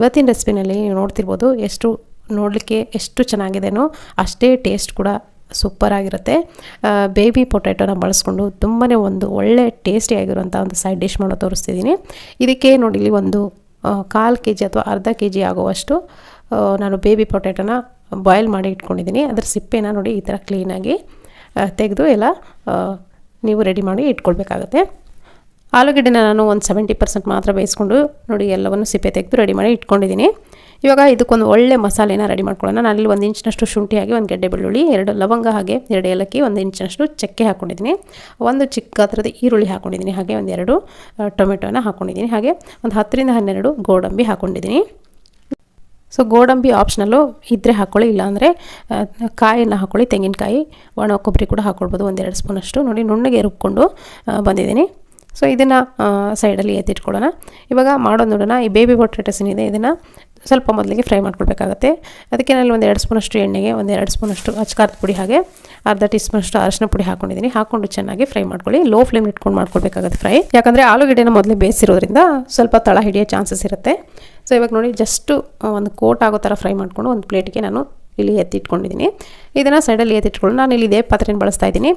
ಇವತ್ತಿನ ರೆಸಿಪಿನಲ್ಲಿ ನೀವು ನೋಡ್ತಿರ್ಬೋದು ಎಷ್ಟು ನೋಡಲಿಕ್ಕೆ ಎಷ್ಟು ಚೆನ್ನಾಗಿದೆನೋ ಅಷ್ಟೇ ಟೇಸ್ಟ್ ಕೂಡ ಸೂಪರ್ ಆಗಿರುತ್ತೆ. ಬೇಬಿ ಪೊಟ್ಯಾಟೋನ ಬಳಸ್ಕೊಂಡು ತುಂಬಾ ಒಂದು ಒಳ್ಳೆ ಟೇಸ್ಟಿ ಆಗಿರುವಂಥ ಒಂದು ಸೈಡ್ ಡಿಶ್ ಮಾಡೋ ತೋರಿಸ್ತಿದ್ದೀನಿ. ಇದಕ್ಕೆ ನೋಡಿ ಇಲ್ಲಿ ಒಂದು ಕಾಲು ಕೆ ಜಿ ಅಥವಾ ಅರ್ಧ ಕೆ ಜಿ ಆಗುವಷ್ಟು ನಾನು ಬೇಬಿ ಪೊಟ್ಯಾಟೋನ ಬಾಯ್ಲ್ ಮಾಡಿ ಇಟ್ಕೊಂಡಿದ್ದೀನಿ. ಅದರ ಸಿಪ್ಪೆನ ನೋಡಿ ಈ ಥರ ಕ್ಲೀನಾಗಿ ತೆಗೆದು ಎಲ್ಲ ನೀವು ರೆಡಿ ಮಾಡಿ ಇಟ್ಕೊಳ್ಬೇಕಾಗತ್ತೆ. ಆಲೂಗೆಡ್ಡೆನ ನಾನು ಒಂದು ಸೆವೆಂಟಿ ಪರ್ಸೆಂಟ್ ಮಾತ್ರ ಬೇಯಿಸ್ಕೊಂಡು ನೋಡಿ ಎಲ್ಲವನ್ನು ಸಿಪ್ಪೆ ತೆಗೆದು ರೆಡಿ ಮಾಡಿ ಇಟ್ಕೊಂಡಿದ್ದೀನಿ. ಇವಾಗ ಇದಕ್ಕೊಂದು ಒಳ್ಳೆ ಮಸಾಲೆನ ರೆಡಿ ಮಾಡ್ಕೊಳ್ಳೋಣ. ನಾನು ಇಲ್ಲಿ ಒಂದು ಇಂಚಿನಷ್ಟು ಶುಂಠಿ ಹಾಗೆ ಒಂದು ಗೆಡ್ಡೆ ಬೆಳ್ಳುಳ್ಳಿ, ಎರಡು ಲವಂಗ ಹಾಗೆ ಎರಡು ಏಲಕ್ಕಿ, ಒಂದು ಇಂಚಿನಷ್ಟು ಚಕ್ಕೆ ಹಾಕ್ಕೊಂಡಿದ್ದೀನಿ ಒಂದು ಚಿಕ್ಕ ಈರುಳ್ಳಿ ಹಾಕ್ಕೊಂಡಿದ್ದೀನಿ ಹಾಗೆ ಒಂದು ಎರಡು ಹಾಕೊಂಡಿದ್ದೀನಿ. ಹಾಕ್ಕೊಂಡಿದ್ದೀನಿ ಹಾಗೆ ಒಂದು ಹತ್ತರಿಂದ ಹನ್ನೆರಡು ಗೋಡಂಬಿ ಹಾಕ್ಕೊಂಡಿದ್ದೀನಿ ಸೊ, ಗೋಡಂಬಿ ಆಪ್ಷನಲ್ಲು ಇದ್ದರೆ ಹಾಕ್ಕೊಳ್ಳಿ ಇಲ್ಲಾಂದರೆ ಕಾಯನ್ನು ಹಾಕ್ಕೊಳ್ಳಿ ತೆಂಗಿನಕಾಯಿ, ಒಣ ಕೊಬ್ಬರಿ ಕೂಡ ಹಾಕ್ಕೊಳ್ಬೋದು ಒಂದೆರಡು ಸ್ಪೂನಷ್ಟು. ನೋಡಿ, ನುಣ್ಣಗೆ ರುಬ್ಕೊಂಡು ಬಂದಿದ್ದೀನಿ. ಸೊ ಇದನ್ನು ಸೈಡಲ್ಲಿ ಎತ್ತಿಟ್ಕೊಳ್ಳೋಣ. ಇವಾಗ ಮಾಡೋದು ನೋಡೋಣ, ಈ ಬೇಬಿ ಪೊಟ್ಯಾಟೋಸ್ ಏನಿದೆ, ಇದನ್ನು ಸ್ವಲ್ಪ ಮೊದಲಿಗೆ ಫ್ರೈ ಮಾಡ್ಕೊಳ್ಬೇಕಾಗತ್ತೆ ಅದಕ್ಕೆ ನಾನು ಒಂದು ಎರಡು ಸ್ಪೂನಷ್ಟು ಎಣ್ಣೆಗೆ, ಒಂದು ಎರಡು ಸ್ಪೂನಷ್ಟು ಅಚ್ಕಾರದ ಪುಡಿ ಹಾಗೆ, ಅರ್ಧ ಟೀ ಸ್ಪೂನಷ್ಟು ಅರಶಿನ ಪುಡಿ ಹಾಕ್ಕೊಂಡಿದ್ದೀನಿ ಹಾಕ್ಕೊಂಡು ಚೆನ್ನಾಗಿ ಫ್ರೈ ಮಾಡ್ಕೊಳ್ಳಿ. ಲೋ ಫ್ಲೇಮ್ ಇಟ್ಕೊಂಡು ಮಾಡ್ಕೊಳ್ಬೇಕಾಗುತ್ತೆ ಫ್ರೈ ಯಾಕಂದರೆ ಆಲೂಗಡ್ಡೆನ ಮೊದಲೇ ಬೇಯಿಸಿರೋದ್ರಿಂದ ಸ್ವಲ್ಪ ತಳ ಹಿಡಿಯೋ ಚಾನ್ಸಸ್ ಇರುತ್ತೆ. ಸೊ ಇವಾಗ ನೋಡಿ ಜಸ್ಟು ಒಂದು ಕೋಟ್ ಆಗೋ ಥರ ಫ್ರೈ ಮಾಡಿಕೊಂಡು ಒಂದು ಪ್ಲೇಟಿಗೆ ನಾನು ಇಲ್ಲಿ ಎತ್ತಿಟ್ಕೊಂಡಿದ್ದೀನಿ. ಇದನ್ನು ಸೈಡಲ್ಲಿ ಎತ್ತಿಟ್ಕೊಂಡು ನಾನು ಇಲ್ಲಿ ಇದೇ ಪಾತ್ರೆನ ಬಳಸ್ತಾ ಇದ್ದೀನಿ.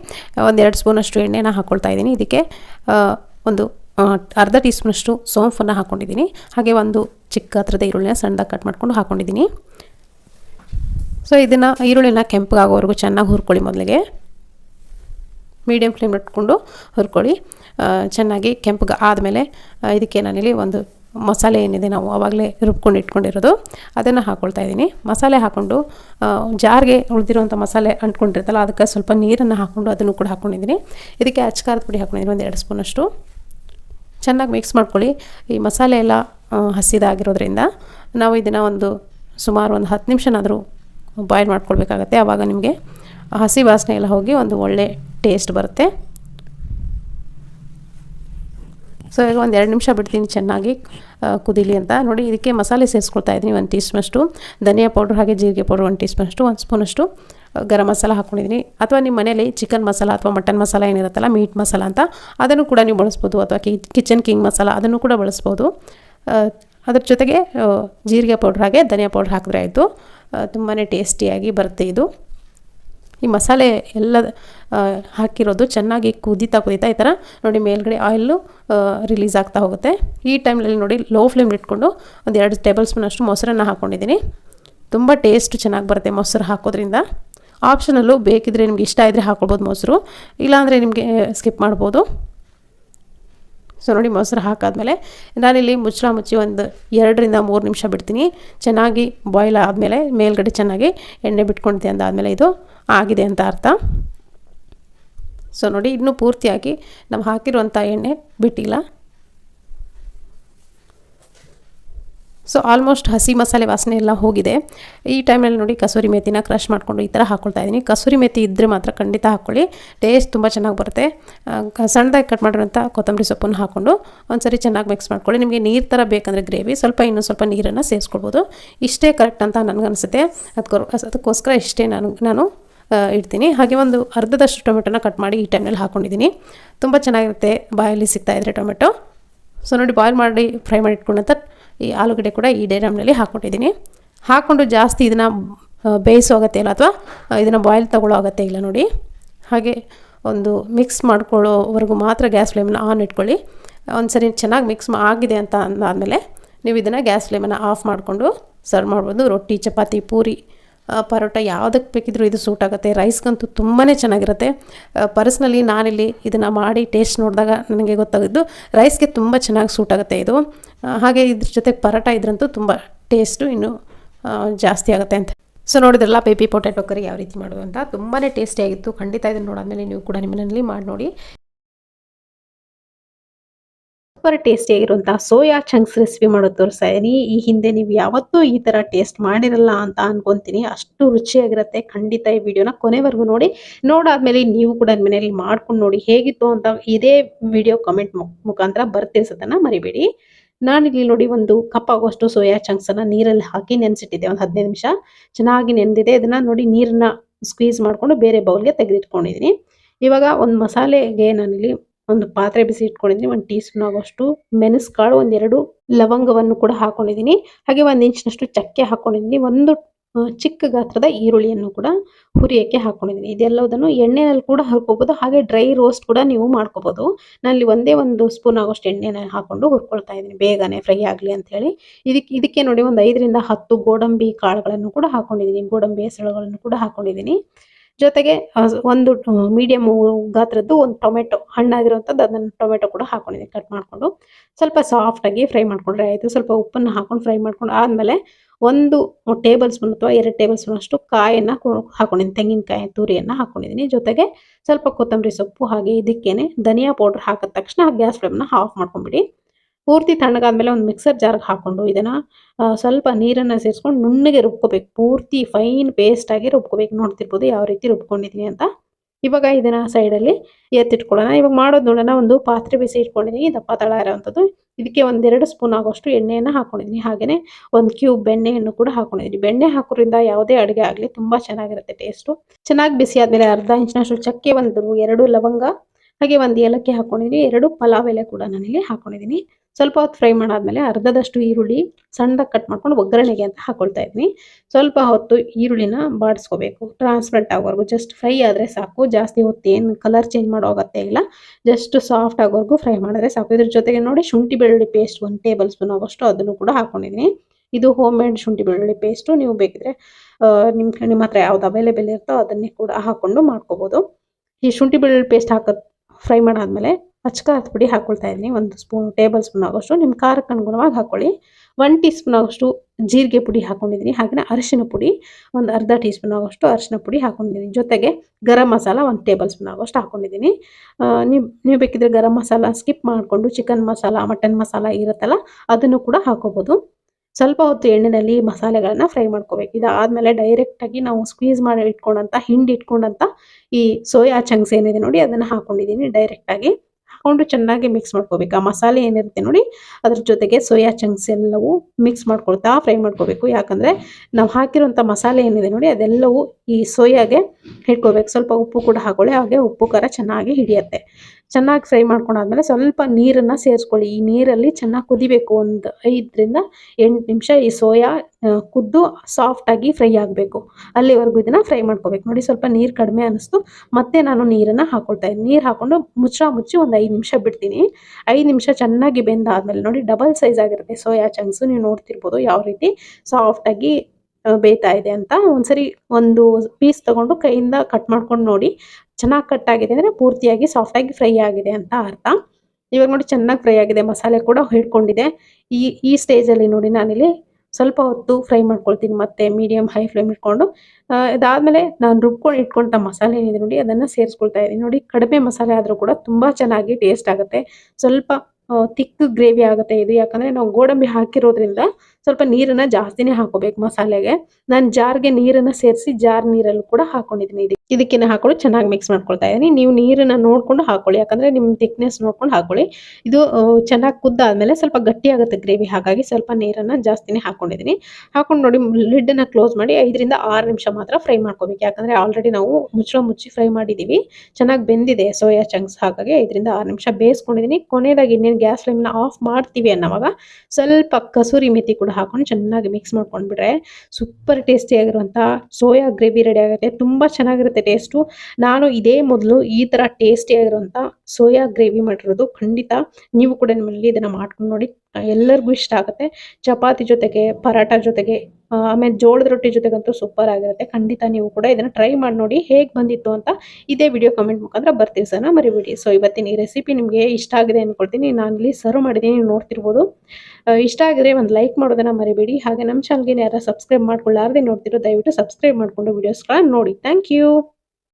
ಒಂದು ಎರಡು ಸ್ಪೂನಷ್ಟು ಎಣ್ಣೆನ ಹಾಕ್ಕೊಳ್ತಾ ಇದ್ದೀನಿ. ಇದಕ್ಕೆ ಒಂದು ಅರ್ಧ ಟೀ ಸ್ಪೂನಷ್ಟು ಸೋಂಫನ್ನು ಹಾಕ್ಕೊಂಡಿದ್ದೀನಿ ಹಾಗೆ ಒಂದು ಚಿಕ್ಕ ಹತ್ರದ ಈರುಳ್ಳಿನ ಸಣ್ಣದಾಗಿ ಕಟ್ ಮಾಡ್ಕೊಂಡು ಹಾಕ್ಕೊಂಡಿದ್ದೀನಿ ಸೊ ಇದನ್ನು ಈರುಳ್ಳಿನ ಕೆಂಪಗಾಗೋವರೆಗೂ ಚೆನ್ನಾಗಿ ಹುರ್ಕೊಳ್ಳಿ ಮೊದಲಿಗೆ. ಮೀಡಿಯಮ್ ಫ್ಲೇಮ್ ಇಟ್ಕೊಂಡು ಹುರ್ಕೊಳ್ಳಿ. ಚೆನ್ನಾಗಿ ಕೆಂಪಗೆ ಆದಮೇಲೆ ಇದಕ್ಕೆ ನಾನಿಲ್ಲಿ ಒಂದು ಮಸಾಲೆ ಏನಿದೆ ನಾವು ಆವಾಗಲೇ ರುಬ್ಕೊಂಡು ಇಟ್ಕೊಂಡಿರೋದು, ಅದನ್ನು ಹಾಕ್ಕೊಳ್ತಾ ಇದ್ದೀನಿ. ಮಸಾಲೆ ಹಾಕ್ಕೊಂಡು ಜಾರಿಗೆ ಉಳಿದಿರುವಂಥ ಮಸಾಲೆ ಅಂಟ್ಕೊಂಡಿರ್ತಲ್ಲ, ಅದಕ್ಕೆ ಸ್ವಲ್ಪ ನೀರನ್ನು ಹಾಕ್ಕೊಂಡು ಅದನ್ನು ಕೂಡ ಹಾಕ್ಕೊಂಡಿದ್ದೀನಿ ಇದಕ್ಕೆ ಅಚ್ಕಾರದ ಪುಡಿ ಹಾಕ್ಕೊಂಡಿದ್ದೀನಿ ಒಂದು ಎರಡು ಸ್ಪೂನಷ್ಟು. ಚೆನ್ನಾಗಿ ಮಿಕ್ಸ್ ಮಾಡ್ಕೊಳ್ಳಿ. ಈ ಮಸಾಲೆ ಎಲ್ಲ ಹಸಿದಾಗಿರೋದ್ರಿಂದ ನಾವು ಇದನ್ನು ಒಂದು ಸುಮಾರು ಒಂದು ಹತ್ತು ನಿಮಿಷನಾದರೂ ಬಾಯ್ಲ್ ಮಾಡ್ಕೊಳ್ಬೇಕಾಗತ್ತೆ. ಆವಾಗ ನಿಮಗೆ ಹಸಿ ವಾಸನೆ ಎಲ್ಲ ಹೋಗಿ ಒಂದು ಒಳ್ಳೆ ಟೇಸ್ಟ್ ಬರುತ್ತೆ. ಸೊ ಈಗ ಒಂದು ಎರಡು ನಿಮಿಷ ಬಿಡ್ತೀನಿ ಚೆನ್ನಾಗಿ ಕುದಿಲಿ ಅಂತ. ನೋಡಿ, ಇದಕ್ಕೆ ಮಸಾಲೆ ಸೇರಿಸ್ಕೊಳ್ತಾ ಇದ್ದೀನಿ ಒಂದು ಟೀ ಸ್ಪೂನಷ್ಟು ಧನಿಯಾ ಪೌಡ್ರ್ ಹಾಗೆ ಜೀರಿಗೆ ಪೌಡ್ರ್ ಒಂದು ಟೀ ಸ್ಪೂನಷ್ಟು ಒಂದು ಸ್ಪೂನಷ್ಟು ಗರಂ ಮಸಾಲ ಹಾಕ್ಕೊಂಡಿದ್ದೀನಿ ಅಥವಾ ನಿಮ್ಮ ಮನೇಲಿ ಚಿಕನ್ ಮಸಾಲ ಅಥವಾ ಮಟನ್ ಮಸಾಲ ಏನಿರುತ್ತಲ್ಲ, ಮೀಟ್ ಮಸಾಲ ಅಂತ, ಅದನ್ನು ಕೂಡ ನೀವು ಬಳಸ್ಬೋದು. ಅಥವಾ ಕಿಚನ್ ಕಿಂಗ್ ಮಸಾಲ, ಅದನ್ನು ಕೂಡ ಬಳಸ್ಬೋದು. ಅದ್ರ ಜೊತೆಗೆ ಜೀರಿಗೆ ಪೌಡ್ರ್ ಹಾಗೆ ಧನಿಯಾ ಪೌಡ್ರ್ ಹಾಕಿದ್ರೆ ಆಯಿತು. ತುಂಬಾ ಟೇಸ್ಟಿಯಾಗಿ ಬರುತ್ತೆ ಇದು. ಈ ಮಸಾಲೆ ಎಲ್ಲ ಹಾಕಿರೋದು ಚೆನ್ನಾಗಿ ಕುದೀತಾ ಕುದೀತಾ ಈ ಥರ ನೋಡಿ ಮೇಲ್ಗಡೆ ಆಯಿಲು ರಿಲೀಸ್ ಆಗ್ತಾ ಹೋಗುತ್ತೆ. ಈ ಟೈಮ್ನಲ್ಲಿ ನೋಡಿ ಲೋ ಫ್ಲೇಮ್ ಇಟ್ಕೊಂಡು ಒಂದು ಎರಡು ಟೇಬಲ್ ಸ್ಪೂನಷ್ಟು ಮೊಸರನ್ನು ಹಾಕ್ಕೊಂಡಿದ್ದೀನಿ ತುಂಬ ಟೇಸ್ಟ್ ಚೆನ್ನಾಗಿ ಬರುತ್ತೆ ಮೊಸರು ಹಾಕೋದ್ರಿಂದ. ಆಪ್ಷನಲ್ಲೂ ಬೇಕಿದ್ರೆ ನಿಮ್ಗೆ ಇಷ್ಟ ಇದ್ದರೆ ಹಾಕ್ಕೊಳ್ಬೋದು ಮೊಸರು. ಇಲ್ಲಾಂದರೆ ನಿಮಗೆ ಸ್ಕಿಪ್ ಮಾಡ್ಬೋದು. ಸೊ ನೋಡಿ ಮೊಸರು ಹಾಕಾದ್ಮೇಲೆ ನಾನಿಲ್ಲಿ ಮುಚ್ಚಳ ಮುಚ್ಚಿ ಒಂದು ಎರಡರಿಂದ ಮೂರು ನಿಮಿಷ ಬಿಡ್ತೀನಿ. ಚೆನ್ನಾಗಿ ಬಾಯ್ಲ್ ಆದಮೇಲೆ ಮೇಲ್ಗಡೆ ಚೆನ್ನಾಗಿ ಎಣ್ಣೆ ಬಿಟ್ಕೊಳ್ತೀನಿ ಅಂದಾದಮೇಲೆ ಇದು ಆಗಿದೆ ಅಂತ ಅರ್ಥ. ಸೊ ನೋಡಿ ಇನ್ನೂ ಪೂರ್ತಿಯಾಗಿ ನಾವು ಹಾಕಿರುವಂಥ ಎಣ್ಣೆ ಬಿಟ್ಟಿಲ್ಲ. ಸೊ ಆಲ್ಮೋಸ್ಟ್ ಹಸಿ ಮಸಾಲೆ ವಾಸನೆ ಎಲ್ಲ ಹೋಗಿದೆ. ಈ ಟೈಮಲ್ಲಿ ನೋಡಿ ಕಸೂರಿ ಮೇಥಿನ ಕ್ರಷ್ ಮಾಡಿಕೊಂಡು ಈ ಥರ ಹಾಕ್ಕೊಳ್ತಾ ಇದ್ದೀನಿ. ಕಸೂರಿ ಮೇಥಿ ಇದ್ದರೆ ಮಾತ್ರ ಖಂಡಿತ ಹಾಕ್ಕೊಳ್ಳಿ ಟೇಸ್ಟ್ ತುಂಬ ಚೆನ್ನಾಗಿ ಬರುತ್ತೆ. ಸಣ್ಣದಾಗಿ ಕಟ್ ಮಾಡಿರೋಂಥ ಕೊತ್ತಂಬರಿ ಸೊಪ್ಪನ್ನು ಹಾಕ್ಕೊಂಡು ಒಂದ್ಸರಿ ಚೆನ್ನಾಗಿ ಮಿಕ್ಸ್ ಮಾಡ್ಕೊಳ್ಳಿ. ನಿಮಗೆ ನೀರು ಥರ ಬೇಕಂದರೆ ಗ್ರೇವಿ ಸ್ವಲ್ಪ ಇನ್ನೂ ಸ್ವಲ್ಪ ನೀರನ್ನು ಸೇರಿಸ್ಕೊಳ್ಬೋದು. ಇಷ್ಟೇ ಕರೆಕ್ಟ್ ಅಂತ ನನಗನ್ಸುತ್ತೆ ಅದಕ್ಕೋ ಅದಕ್ಕೋಸ್ಕರ ಇಷ್ಟೇ ನಾನು ನಾನು ಇಡ್ತೀನಿ. ಹಾಗೆ ಒಂದು ಅರ್ಧದಷ್ಟು ಟೊಮೆಟೊನ ಕಟ್ ಮಾಡಿ ಈ ಟೈಮ್ನಲ್ಲಿ ಹಾಕ್ಕೊಂಡಿದ್ದೀನಿ ತುಂಬ ಚೆನ್ನಾಗಿರುತ್ತೆ. ಬಾಯಲ್ಲಿ ಸಿಗ್ತಾಯಿದ್ರೆ ಟೊಮೆಟೊ. ಸೊ ನೋಡಿ ಬಾಯ್ಲ್ ಮಾಡಿ ಫ್ರೈ ಮಾಡಿ ಇಟ್ಕೊಂಡಂತ ಈ ಆಲೂಗಡ್ಡೆ ಕೂಡ ಈ ಡೈರಾಮ್ನಲ್ಲಿ ಹಾಕ್ಕೊಂಡಿದ್ದೀನಿ ಹಾಕ್ಕೊಂಡು ಜಾಸ್ತಿ ಇದನ್ನು ಬೇಯಿಸೋ ಇಲ್ಲ ಅಥವಾ ಇದನ್ನು ಬಾಯ್ಲ್ ತಗೊಳ್ಳೋ ಇಲ್ಲ ನೋಡಿ. ಹಾಗೆ ಒಂದು ಮಿಕ್ಸ್ ಮಾಡ್ಕೊಳ್ಳೋವರೆಗೂ ಮಾತ್ರ ಗ್ಯಾಸ್ ಫ್ಲೇಮನ್ನ ಆನ್ ಇಟ್ಕೊಳ್ಳಿ. ಒಂದ್ಸರಿ ಚೆನ್ನಾಗಿ ಮಿಕ್ಸ್ ಆಗಿದೆ ಅಂತ ಅಂದಾದಮೇಲೆ ನೀವು ಇದನ್ನು ಗ್ಯಾಸ್ ಫ್ಲೇಮನ್ನು ಆಫ್ ಮಾಡಿಕೊಂಡು ಸರ್ವ್ ಮಾಡ್ಬೋದು. ರೊಟ್ಟಿ, ಚಪಾತಿ, ಪೂರಿ. ಪರೋಟ ಯಾವುದಕ್ಕೆ ಬೇಕಿದ್ರೂ ಇದು ಸೂಟ್ ಆಗುತ್ತೆ. ರೈಸ್ಗಂತೂ ತುಂಬಾ ಚೆನ್ನಾಗಿರುತ್ತೆ. ಪರ್ಸ್ನಲಿ ನಾನಿಲ್ಲಿ ಇದನ್ನು ಮಾಡಿ ಟೇಸ್ಟ್ ನೋಡಿದಾಗ ನನಗೆ ಗೊತ್ತಾಗಿದ್ದು ರೈಸ್ಗೆ ತುಂಬ ಚೆನ್ನಾಗಿ ಸೂಟ್ ಆಗುತ್ತೆ ಇದು. ಹಾಗೆ ಇದ್ರ ಜೊತೆ ಪರೋಟ ಇದ್ರಂತೂ ತುಂಬ ಟೇಸ್ಟು ಇನ್ನೂ ಜಾಸ್ತಿ ಆಗುತ್ತೆ ಅಂತ. ಸೊ ನೋಡಿದ್ರಲ್ಲ ಬೇಬಿ ಪೊಟ್ಯಾಟೊ ಕರಿ ಯಾವ ರೀತಿ ಮಾಡೋದು ಅಂತ. ತುಂಬಾ ಟೇಸ್ಟಿಯಾಗಿತ್ತು ಖಂಡಿತ ಇದನ್ನು ನೋಡಾದ್ಮೇಲೆ ನೀವು ಕೂಡ ನಿಮ್ಮನೆಯಲ್ಲಿ ಮಾಡಿ ನೋಡಿ. ಸೂಪರ್ ಟೇಸ್ಟಿಯಾಗಿರುವಂತಹ ಸೋಯಾ ಚಂಕ್ಸ್ ರೆಸಿಪಿ ಮಾಡೋದು ತೋರಿಸ್ತಾ ಇದೀನಿ. ಈ ಹಿಂದೆ ನೀವು ಯಾವತ್ತೂ ಈ ತರ ಟೇಸ್ಟ್ ಮಾಡಿರಲ್ಲ ಅಂತ ಅನ್ಕೊಂತೀನಿ. ಅಷ್ಟು ರುಚಿಯಾಗಿರುತ್ತೆ. ಖಂಡಿತ ಈ ವಿಡಿಯೋನ ಕೊನೆವರೆಗೂ ನೋಡಿ. ನೋಡಾದ್ಮೇಲೆ ನೀವು ಕೂಡ ಮನೆಯಲ್ಲಿ ಮಾಡ್ಕೊಂಡು ನೋಡಿ ಹೇಗಿತ್ತು ಅಂತ ಇದೇ ವಿಡಿಯೋ ಕಮೆಂಟ್ ಮುಖಾಂತರ ಬರ್ತಿರ್ಸೋದನ್ನ ಮರಿಬೇಡಿ. ನಾನಿಲ್ಲಿ ನೋಡಿ ಒಂದು ಕಪ್ ಆಗುವಷ್ಟು ಸೋಯಾ ಅನ್ನ ನೀರಲ್ಲಿ ಹಾಕಿ ನೆನೆಸಿಟ್ಟಿದ್ದೆ. ಒಂದು ಹದಿನೈದು ನಿಮಿಷ. ಚೆನ್ನಾಗಿ ನೆನೆದಿದೆ. ಇದನ್ನ ನೋಡಿ ನೀರನ್ನ ಸ್ಕ್ವೀಸ್ ಮಾಡ್ಕೊಂಡು ಬೇರೆ ಬೌಲ್ಗೆ ತೆಗೆದಿಟ್ಕೊಂಡಿದ್ದೀನಿ ಇವಾಗ ಒಂದು ಮಸಾಲೆಗೆ ನಾನಿಲ್ಲಿ ಒಂದು ಪಾತ್ರೆ ಬಿಸಿ ಇಟ್ಕೊಂಡಿದ್ದೀನಿ, ಒಂದು ಟೀ ಸ್ಪೂನ್ ಆಗೋಷ್ಟು ಮೆಣಸ್ಕಾಳು, ಒಂದೆರಡು ಲವಂಗವನ್ನು ಕೂಡ ಹಾಕೊಂಡಿದ್ದೀನಿ. ಹಾಗೆ ಒಂದು ಇಂಚಿನಷ್ಟು ಚಕ್ಕೆ ಹಾಕೊಂಡಿದ್ದೀನಿ, ಒಂದು ಚಿಕ್ಕ ಗಾತ್ರದ ಈರುಳ್ಳಿಯನ್ನು ಕೂಡ ಹುರಿಯೋಕ್ಕೆ ಹಾಕೊಂಡಿದ್ದೀನಿ. ಇದೆಲ್ಲದನ್ನು ಎಣ್ಣೆನಲ್ಲಿ ಕೂಡ ಹುರ್ಕೋಬೋದು, ಹಾಗೆ ಡ್ರೈ ರೋಸ್ಟ್ ಕೂಡ ನೀವು ಮಾಡ್ಕೋಬೋದು. ನಾನಲ್ಲಿ ಒಂದೇ ಒಂದು ಸ್ಪೂನ್ ಆಗೋಷ್ಟು ಎಣ್ಣೆನ ಹಾಕೊಂಡು ಹುರ್ಕೊಳ್ತಾ ಇದ್ದೀನಿ, ಬೇಗನೆ ಫ್ರೈ ಆಗಲಿ ಅಂತ ಹೇಳಿ. ಇದಕ್ಕೆ ಇದಕ್ಕೆ ನೋಡಿ ಒಂದು ಐದರಿಂದ ಹತ್ತು ಗೋಡಂಬಿ ಕಾಳುಗಳನ್ನು ಕೂಡ ಹಾಕೊಂಡಿದ್ದೀನಿ, ಗೋಡಂಬಿ ಹೆಸಳುಗಳನ್ನು ಕೂಡ ಹಾಕೊಂಡಿದ್ದೀನಿ. ಜೊತೆಗೆ ಒಂದು ಮೀಡಿಯಮ್ ಗಾತ್ರದ್ದು ಒಂದು ಟೊಮೆಟೊ, ಹಣ್ಣಾಗಿರುವಂಥದ್ದು ಅದನ್ನು ಟೊಮೆಟೊ ಕೂಡ ಹಾಕೊಂಡಿದ್ದೀನಿ ಕಟ್ ಮಾಡಿಕೊಂಡು. ಸ್ವಲ್ಪ ಸಾಫ್ಟಾಗಿ ಫ್ರೈ ಮಾಡ್ಕೊಂಡ್ರೆ ಆಯಿತು. ಸ್ವಲ್ಪ ಉಪ್ಪನ್ನು ಹಾಕೊಂಡು ಫ್ರೈ ಮಾಡ್ಕೊಂಡು ಆದಮೇಲೆ ಒಂದು ಟೇಬಲ್ ಸ್ಪೂನ್ ಅಥವಾ ಎರಡು ಟೇಬಲ್ ಸ್ಪೂನ್ ಅಷ್ಟು ಕಾಯನ್ನು ಹಾಕೊಂಡಿದ್ದೀನಿ. ತೆಂಗಿನಕಾಯಿ ತುರಿಯನ್ನು ಹಾಕೊಂಡಿದ್ದೀನಿ. ಜೊತೆಗೆ ಸ್ವಲ್ಪ ಕೊತ್ತಂಬರಿ ಸೊಪ್ಪು ಹಾಗೆ ಇದಕ್ಕೇನೆ ಧನಿಯಾ ಪೌಡ್ರ್ ಹಾಕಿದ ತಕ್ಷಣ ಗ್ಯಾಸ್ ಫ್ಲೇಮ್ನ ಆಫ್ ಮಾಡ್ಕೊಂಬಿಡಿ ಪೂರ್ತಿ ತಣ್ಣಗಾದ್ಮೇಲೆ ಒಂದು ಮಿಕ್ಸರ್ ಜಾರ್ಗೆ ಹಾಕೊಂಡು ಇದನ್ನು ಸ್ವಲ್ಪ ನೀರನ್ನು ಸೇರಿಸ್ಕೊಂಡು ನುಣ್ಣಗೆ ರುಬ್ಕೋಬೇಕು. ಪೂರ್ತಿ ಫೈನ್ ಪೇಸ್ಟಾಗಿ ರುಬ್ಕೋಬೇಕು. ನೋಡ್ತಿರ್ಬೋದು ಯಾವ ರೀತಿ ರುಬ್ಕೊಂಡಿದ್ದೀನಿ ಅಂತ. ಇವಾಗ ಇದನ್ನು ಸೈಡಲ್ಲಿ ಎತ್ತಿಟ್ಕೊಳ್ಳೋಣ. ಇವಾಗ ಮಾಡೋದು ನೋಡೋಣ. ಒಂದು ಪಾತ್ರೆ ಬಿಸಿ ಇಟ್ಕೊಂಡಿದ್ದೀನಿ ದಪ್ಪ ತಳ ಇರೋವಂಥದ್ದು ಇದಕ್ಕೆ ಒಂದೆರಡು ಸ್ಪೂನ್ ಆಗೋಷ್ಟು ಎಣ್ಣೆಯನ್ನು ಹಾಕೊಂಡಿದ್ದೀನಿ ಹಾಗೆಯೇ ಒಂದು ಕ್ಯೂಬ್ ಬೆಣ್ಣೆಯನ್ನು ಕೂಡ ಹಾಕೊಂಡಿದ್ದೀನಿ ಬೆಣ್ಣೆ ಹಾಕೋದ್ರಿಂದ ಯಾವುದೇ ಅಡುಗೆ ಆಗಲಿ ತುಂಬ ಚೆನ್ನಾಗಿರುತ್ತೆ ಟೇಸ್ಟು ಚೆನ್ನಾಗಿ ಬಿಸಿ ಆದಮೇಲೆ ಅರ್ಧ ಇಂಚಿನಷ್ಟು ಚಕ್ಕೆ, ಒಂದು, ಎರಡು ಲವಂಗ, ಹಾಗೆ ಒಂದು ಏಲಕ್ಕಿ ಹಾಕೊಂಡಿದ್ದೀನಿ ಎರಡು ಪಲಾವ್ ಎಲೆ ಕೂಡ ನಾನಿಲ್ಲಿ ಹಾಕೊಂಡಿದ್ದೀನಿ ಸ್ವಲ್ಪ ಹೊತ್ತು ಫ್ರೈ ಮಾಡಾದ್ಮೇಲೆ ಅರ್ಧದಷ್ಟು ಈರುಳ್ಳಿ ಸಣ್ಣದಾಗಿ ಕಟ್ ಮಾಡ್ಕೊಂಡು ಒಗ್ಗರಣೆಗೆ ಅಂತ ಹಾಕೊಳ್ತಾ ಇದ್ವಿ ಸ್ವಲ್ಪ ಹೊತ್ತು ಈರುಳ್ಳಿನ ಬಾಡಿಸ್ಕೋಬೇಕು. ಟ್ರಾನ್ಸ್ಪರೆಂಟ್ ಆಗೋವರೆಗೂ ಜಸ್ಟ್ ಫ್ರೈ ಆದರೆ ಸಾಕು. ಜಾಸ್ತಿ ಹೊತ್ತು ಏನು ಕಲರ್ ಚೇಂಜ್ ಮಾಡೋ ಅಗತ್ಯ ಇಲ್ಲ. ಜಸ್ಟ್ ಸಾಫ್ಟ್ ಆಗೋವರೆಗೂ ಫ್ರೈ ಮಾಡಿದ್ರೆ ಸಾಕು. ಇದ್ರ ಜೊತೆಗೆ ನೋಡಿ ಶುಂಠಿ ಬೆಳ್ಳುಳ್ಳಿ ಪೇಸ್ಟ್ ಒಂದು ಟೇಬಲ್ ಸ್ಪೂನ್ ಆಗೋಷ್ಟು ಅದನ್ನು ಕೂಡ ಹಾಕೊಂಡಿದ್ದೀನಿ ಇದು ಹೋಮ್ ಮೇಡ್ ಶುಂಠಿ ಬೆಳ್ಳುಳ್ಳಿ ಪೇಸ್ಟು ನೀವು ಬೇಕಿದ್ರೆ ನಿಮ್ಮ ನಿಮ್ಮ ಹತ್ರ ಯಾವ್ದು ಅವೈಲೇಬಲ್ ಇರ್ತೋ ಅದನ್ನೇ ಕೂಡ ಹಾಕೊಂಡು ಮಾಡ್ಕೋಬೋದು. ಈ ಶುಂಠಿ ಬೆಳ್ಳುಳ್ಳಿ ಪೇಸ್ಟ್ ಹಾಕೋದು ಫ್ರೈ ಮಾಡಾದ್ಮೇಲೆ ಅಚ್ಕಾರದ ಪುಡಿ ಹಾಕೊಳ್ತಾ ಇದ್ದೀನಿ. ಒಂದು ಸ್ಪೂನ್, ಟೇಬಲ್ ಸ್ಪೂನ್ ಆಗೋಷ್ಟು. ನಿಮ್ಮ ಖಾರಕ್ಕೆ ಅನುಗುಣವಾಗಿ ಹಾಕೊಳ್ಳಿ. ಒನ್ ಟೀ ಸ್ಪೂನ್ ಆಗೋಷ್ಟು ಜೀರಿಗೆ ಪುಡಿ ಹಾಕೊಂಡಿದ್ದೀನಿ. ಹಾಗೆಯೇ ಅರಿಶಿನ ಪುಡಿ, ಒಂದು ಅರ್ಧ ಟೀ ಸ್ಪೂನ್ ಆಗೋಷ್ಟು ಅರಿಶಿನ ಪುಡಿ ಹಾಕೊಂಡಿದ್ದೀನಿ. ಜೊತೆಗೆ ಗರಂ ಮಸಾಲ ಒಂದು ಟೇಬಲ್ ಸ್ಪೂನ್ ಆಗೋಷ್ಟು ಹಾಕೊಂಡಿದ್ದೀನಿ. ನೀವು ನೀವು ಬೇಕಿದ್ರೆ ಗರಂ ಮಸಾಲ ಸ್ಕಿಪ್ ಮಾಡಿಕೊಂಡು ಚಿಕನ್ ಮಸಾಲ, ಮಟನ್ ಮಸಾಲ ಇರುತ್ತಲ್ಲ, ಅದನ್ನು ಕೂಡ ಹಾಕೋಬೋದು. ಸ್ವಲ್ಪ ಹೊತ್ತು ಎಣ್ಣೆಯಲ್ಲಿ ಮಸಾಲೆಗಳನ್ನ ಫ್ರೈ ಮಾಡ್ಕೋಬೇಕು. ಇದಾದಮೇಲೆ ಡೈರೆಕ್ಟಾಗಿ ನಾವು ಸ್ಕ್ವೀಸ್ ಮಾಡಿ ಇಟ್ಕೊಂಡಂಥ, ಹಿಂಡಿ ಇಟ್ಕೊಂಡಂಥ ಈ ಸೋಯಾ ಚಂಕ್ಸ್ ಏನಿದೆ ನೋಡಿ, ಅದನ್ನು ಹಾಕ್ಕೊಂಡಿದ್ದೀನಿ ಡೈರೆಕ್ಟಾಗಿ ಹಾಕೊಂಡು ಚೆನ್ನಾಗಿ ಮಿಕ್ಸ್ ಮಾಡ್ಕೋಬೇಕು. ಆ ಮಸಾಲೆ ಏನಿರುತ್ತೆ ನೋಡಿ, ಅದ್ರ ಜೊತೆಗೆ ಸೋಯಾ ಚಂಕ್ಸ್ ಎಲ್ಲವೂ ಮಿಕ್ಸ್ ಮಾಡ್ಕೊಳ್ತಾ ಫ್ರೈ ಮಾಡ್ಕೋಬೇಕು. ಯಾಕಂದರೆ ನಾವು ಹಾಕಿರೋಂಥ ಮಸಾಲೆ ಏನಿದೆ ನೋಡಿ, ಅದೆಲ್ಲವೂ ಈ ಸೋಯಾಗೆ ಹಿಡ್ಕೋಬೇಕು ಸ್ವಲ್ಪ ಉಪ್ಪು ಕೂಡ ಹಾಕೊಳ್ಳಿ, ಹಾಗೆ ಉಪ್ಪು ಖಾರ ಚೆನ್ನಾಗಿ ಹಿಡಿಯುತ್ತೆ. ಚೆನ್ನಾಗಿ ಫ್ರೈ ಮಾಡ್ಕೊಂಡಾದ್ಮೇಲೆ ಸ್ವಲ್ಪ ನೀರನ್ನು ಸೇರಿಸ್ಕೊಳ್ಳಿ. ಈ ನೀರಲ್ಲಿ ಚೆನ್ನಾಗಿ ಕುದಿಬೇಕು ಒಂದು ಐದರಿಂದ ಎಂಟು ನಿಮಿಷ ಈ ಸೋಯಾ ಕುದ್ದು ಸಾಫ್ಟಾಗಿ ಫ್ರೈ ಆಗಬೇಕು. ಅಲ್ಲಿವರೆಗೂ ಇದನ್ನು ಫ್ರೈ ಮಾಡ್ಕೋಬೇಕು. ನೋಡಿ ಸ್ವಲ್ಪ ನೀರು ಕಡಿಮೆ ಅನ್ನಿಸ್ತು ಮತ್ತೆ ನಾನು ನೀರನ್ನು ಹಾಕೊಳ್ತಾ ಇದ್ದೀನಿ ನೀರು ಹಾಕೊಂಡು ಮುಚ್ಚ ಮುಚ್ಚಿ ಒಂದು ಐದು ನಿಮಿಷ ಬಿಡ್ತೀನಿ. ಐದು ನಿಮಿಷ ಚೆನ್ನಾಗಿ ಬೆಂದಾದ್ಮೇಲೆ ನೋಡಿ ಡಬಲ್ ಸೈಜ್ ಆಗಿರುತ್ತೆ ಸೋಯಾ ಚಂಕ್ಸು ನೀವು ನೋಡ್ತಿರ್ಬೋದು ಯಾವ ರೀತಿ ಸಾಫ್ಟಾಗಿ ಬೇಯ್ತಾ ಇದೆ ಅಂತ. ಒಂದ್ಸರಿ ಒಂದು ಪೀಸ್ ತಗೊಂಡು ಕೈಯಿಂದ ಕಟ್ ಮಾಡ್ಕೊಂಡು ನೋಡಿ. ಚೆನ್ನಾಗಿ ಕಟ್ ಆಗಿದೆ ಅಂದರೆ ಪೂರ್ತಿಯಾಗಿ ಸಾಫ್ಟಾಗಿ ಫ್ರೈ ಆಗಿದೆ ಅಂತ ಅರ್ಥ. ಇವಾಗ ನೋಡಿ ಚೆನ್ನಾಗಿ ಫ್ರೈ ಆಗಿದೆ, ಮಸಾಲೆ ಕೂಡ ಹಿಡ್ಕೊಂಡಿದೆ ಈ ಈ ಸ್ಟೇಜಲ್ಲಿ ನೋಡಿ ನಾನಿಲ್ಲಿ ಸ್ವಲ್ಪ ಹೊತ್ತು ಫ್ರೈ ಮಾಡ್ಕೊಳ್ತೀನಿ, ಮತ್ತೆ ಮೀಡಿಯಮ್ ಹೈ ಫ್ಲೇಮ್ ಇಟ್ಕೊಂಡು. ಅದಾದಮೇಲೆ ನಾನು ರುಬ್ಕೊಂಡು ಇಟ್ಕೊಂಡ ಮಸಾಲೆ ಏನಿದೆ ನೋಡಿ, ಅದನ್ನು ಸೇರಿಸ್ಕೊಳ್ತಾ ಇದ್ದೀನಿ. ನೋಡಿ ಕಡಿಮೆ ಮಸಾಲೆ ಆದರೂ ಕೂಡ ತುಂಬ ಚೆನ್ನಾಗಿ ಟೇಸ್ಟ್ ಆಗುತ್ತೆ. ಸ್ವಲ್ಪ ತಿಕ್ ಗ್ರೇವಿ ಆಗುತ್ತೆ ಇದು, ಯಾಕಂದರೆ ನಾವು ಗೋಡಂಬಿ ಹಾಕಿರೋದ್ರಿಂದ ಸ್ವಲ್ಪ ನೀರನ್ನ ಜಾಸ್ತಿನೇ ಹಾಕೋಬೇಕು ಮಸಾಲೆಗೆ. ನಾನು ಜಾರ್ಗೆ ನೀರನ್ನ ಸೇರಿಸಿ ಜಾರ್ ನೀರಲ್ಲೂ ಕೂಡ ಹಾಕೊಂಡಿದ್ದೀನಿ. ಇದಕ್ಕೆ ಇದಕ್ಕಿನ್ನ ಹಾಕೊಂಡು ಚೆನ್ನಾಗಿ ಮಿಕ್ಸ್ ಮಾಡ್ಕೊಳ್ತಾ ಇದ್ದೀನಿ. ನೀವು ನೀರನ್ನ ನೋಡ್ಕೊಂಡು ಹಾಕೊಳ್ಳಿ, ಯಾಕಂದ್ರೆ ನಿಮ್ಮ ಥಿಕ್ನೆಸ್ ನೋಡ್ಕೊಂಡು ಹಾಕೊಳ್ಳಿ. ಇದು ಚೆನ್ನಾಗಿ ಕುದ್ದಾದ್ಮೇಲೆ ಸ್ವಲ್ಪ ಗಟ್ಟಿ ಆಗುತ್ತೆ ಗ್ರೇವಿ ಹಾಗಾಗಿ ಸ್ವಲ್ಪ ನೀರನ್ನ ಜಾಸ್ತಿನೇ ಹಾಕೊಂಡಿದ್ದೀನಿ. ಹಾಕೊಂಡು ನೋಡಿ ಲಿಡ್ಡನ್ನು ಕ್ಲೋಸ್ ಮಾಡಿ ಐದರಿಂದ ಆರು ನಿಮಿಷ ಮಾತ್ರ ಫ್ರೈ ಮಾಡ್ಕೋಬೇಕು. ಯಾಕಂದ್ರೆ ಆಲ್ರೆಡಿ ನಾವು ಮುಚ್ಚಳ ಮುಚ್ಚಿ ಫ್ರೈ ಮಾಡಿದ್ದೀವಿ ಚೆನ್ನಾಗಿ ಬೆಂದಿದೆ ಸೋಯಾ ಚಂಕ್ಸ್ ಹಾಗಾಗಿ ಐದರಿಂದ ಆರು ನಿಮಿಷ ಬೇಯಿಸ್ಕೊಂಡಿದ್ದೀನಿ ಕೊನೆಯದಾಗಿ ಇನ್ನೇನು ಗ್ಯಾಸ್ ಫ್ಲೇಮ್ನ ಆಫ್ ಮಾಡ್ತೀವಿ ಅನ್ನೋವಾಗ ಸ್ವಲ್ಪ ಕಸೂರಿ ಮೆಥಿ ಕೂಡ ಹಾಕೊಂಡು ಚೆನ್ನಾಗಿ ಮಿಕ್ಸ್ ಮಾಡ್ಕೊಂಡ್ಬಿಟ್ರೆ ಸೂಪರ್ ಟೇಸ್ಟಿಯಾಗಿರುವಂಥ ಸೋಯಾ ಗ್ರೇವಿ ರೆಡಿ ಆಗುತ್ತೆ. ತುಂಬ ಚೆನ್ನಾಗಿರುತ್ತೆ ಟೇಸ್ಟು ನಾನು ಇದೇ ಮೊದಲು ಈ ಥರ ಟೇಸ್ಟಿಯಾಗಿರುವಂಥ ಸೋಯಾ ಗ್ರೇವಿ ಮಾಡಿರೋದು ಖಂಡಿತ ನೀವು ಕೂಡ ನಿಮ್ಮಲ್ಲಿ ಇದನ್ನು ಮಾಡ್ಕೊಂಡು ನೋಡಿ. ಎಲ್ಲರಿಗೂ ಇಷ್ಟ ಆಗುತ್ತೆ. ಚಪಾತಿ ಜೊತೆಗೆ ಪರಾಟ ಜೊತೆಗೆ ಆಮೇಲೆ ಜೋಳದ ರೊಟ್ಟಿ ಜೊತೆಗಂತೂ ಸೂಪರ್ ಆಗಿರುತ್ತೆ. ಖಂಡಿತ ನೀವು ಕೂಡ ಇದನ್ನು ಟ್ರೈ ಮಾಡಿ ನೋಡಿ ಹೇಗೆ ಬಂದಿತ್ತು ಅಂತ ಇದೇ ವಿಡಿಯೋ ಕಮೆಂಟ್ ಮುಖಾಂತರ ಬರ್ತೀವಿ ಸರ್. ಮರಿಬೇಡಿ. ಸೊ ಇವತ್ತಿನ ಈ ರೆಸಿಪಿ ನಿಮಗೆ ಇಷ್ಟ ಆಗಿದೆ ಅಂದ್ಕೊಳ್ತೀನಿ ನಾನು ಇಲ್ಲಿ ಸರ್ವ್ ಮಾಡಿದ್ದೀನಿ, ನೀವು ನೋಡ್ತಿರ್ಬೋದು. ಇಷ್ಟ ಆಗಿದ್ರೆ ಒಂದು ಲೈಕ್ ಮಾಡೋದನ್ನ ಮರಿಬೇಡಿ. ಹಾಗೆ ನಮ್ಮ ಚಾನಲ್ಗೆ ಯಾರು ಸಬ್ಸ್ಕ್ರೈಬ್ ಮಾಡ್ಕೊಳ್ಳಾರ್ದೆ ನೋಡ್ತಿರೋ ದಯವಿಟ್ಟು ಸಬ್ಸ್ಕ್ರೈಬ್ ಮಾಡಿಕೊಂಡು ವೀಡಿಯೋಸ್ಗಳನ್ನ ನೋಡಿ. Thank you